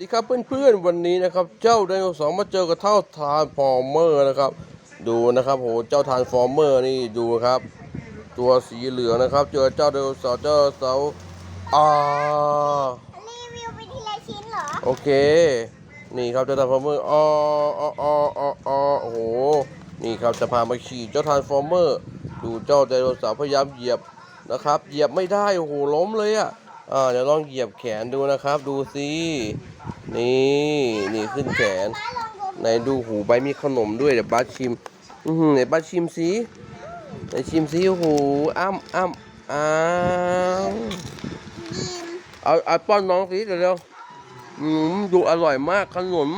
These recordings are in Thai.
ดีครับเพื่อนๆวันนี้นะครับ เจ้าไดโนเสาร์มาเจอกับเท่าทานฟอร์เมอร์นะครับ ดูนะครับโหเจ้าทานฟอร์เมอร์นี่ดูครับ ตัวสีเหลืองนะครับ เจอเจ้าไดโนเสาร์เจ้าเสาร์อ่ารีวิวไปทีละชิ้นเหรอโอเค นี่ครับเจ้าทานฟอร์เมอร์อ๋ออ๋ออ๋ออ๋อโอ้โหนี่ครับจะพามาขี่เจ้าทานฟอร์เมอร์ดูเจ้าไดโนเสาร์พยายามเหยียบนะครับ เหยียบไม่ได้โอ้โหล้มเลยอะ อ่าเดี๋ยวลองเหยียบแขนดูนะครับ ดูสินี่นี่ขึ้นแขนป้าลองดูไหนดูหูใบมีขนมด้วยเดี๋ยวบ้าสชิมอือหือไหนบ้าสชิมสิไหนชิมสิโอ้โหอ้ำอ้ำอ้าวยิมเอาเอาป้อนน้องสิเดี๋ยวเร็วอืมดูอร่อยมากขนม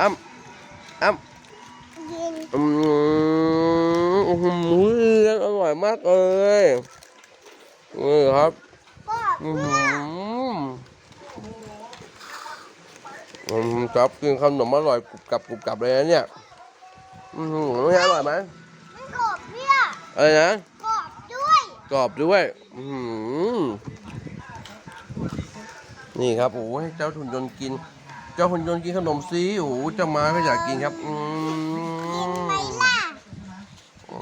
อ้ำอ้ำยิมอืมอื้อหืออร่อยมากเลยนี่ครับก็ อือเพื่หือออืมครับกินขนมอร่อยกรุบกรับกรุบกรับเลยนะเนี่ย อือหืออร่อยไหมมันกรอบเพื่ออะไรนะกรอบด้วยกรอบด้วย อืมนี่ครับโอ้ให้เจ้าหุ่นยนต์กิน เจ้าหุ่นยนต์กินขนมซีโอ้โหเจ้าม้าก็อยากกินครับ อืกินมไหมล่ะอื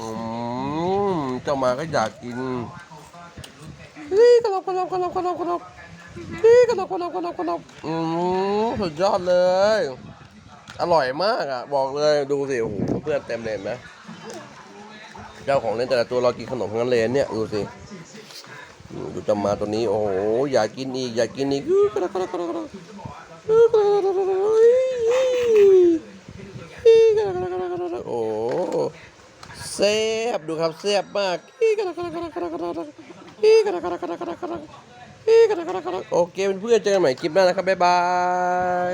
มเจ้าม้าก็อยากกิน เฮ้ยกระลบกระลบกระลบกระลบกระลบเฮ้ยกระลบกระลบกระลบกระลบอืมสุดยอดเลย อร่อยมากอะ บอกเลยดูสิโอ้โหเพื่อนเต็มเลยเห็นไหมเจ้าของเล่นแต่ละตัวเรากินขนมทั้งนั้นเลยเนี่ยดูสิดูจะมาตัวนี้ โอ้โหอยากกินอีกอยากกินอีกอื้อกระดกกระดกกระดกกระดกอื้อกระดกกระดกกระดกอื้อกระดกกระดกกระดกกระดกโอ้โหแซ่บดูครับแซ่บมากอีกระดกกระดกกระดกกระดกกระดก อีกระกระกระกระกระอีกระกระกระโอเคเพื่อนๆเจอกันใหม่คลิปหน้านะครับบ๊ายบาย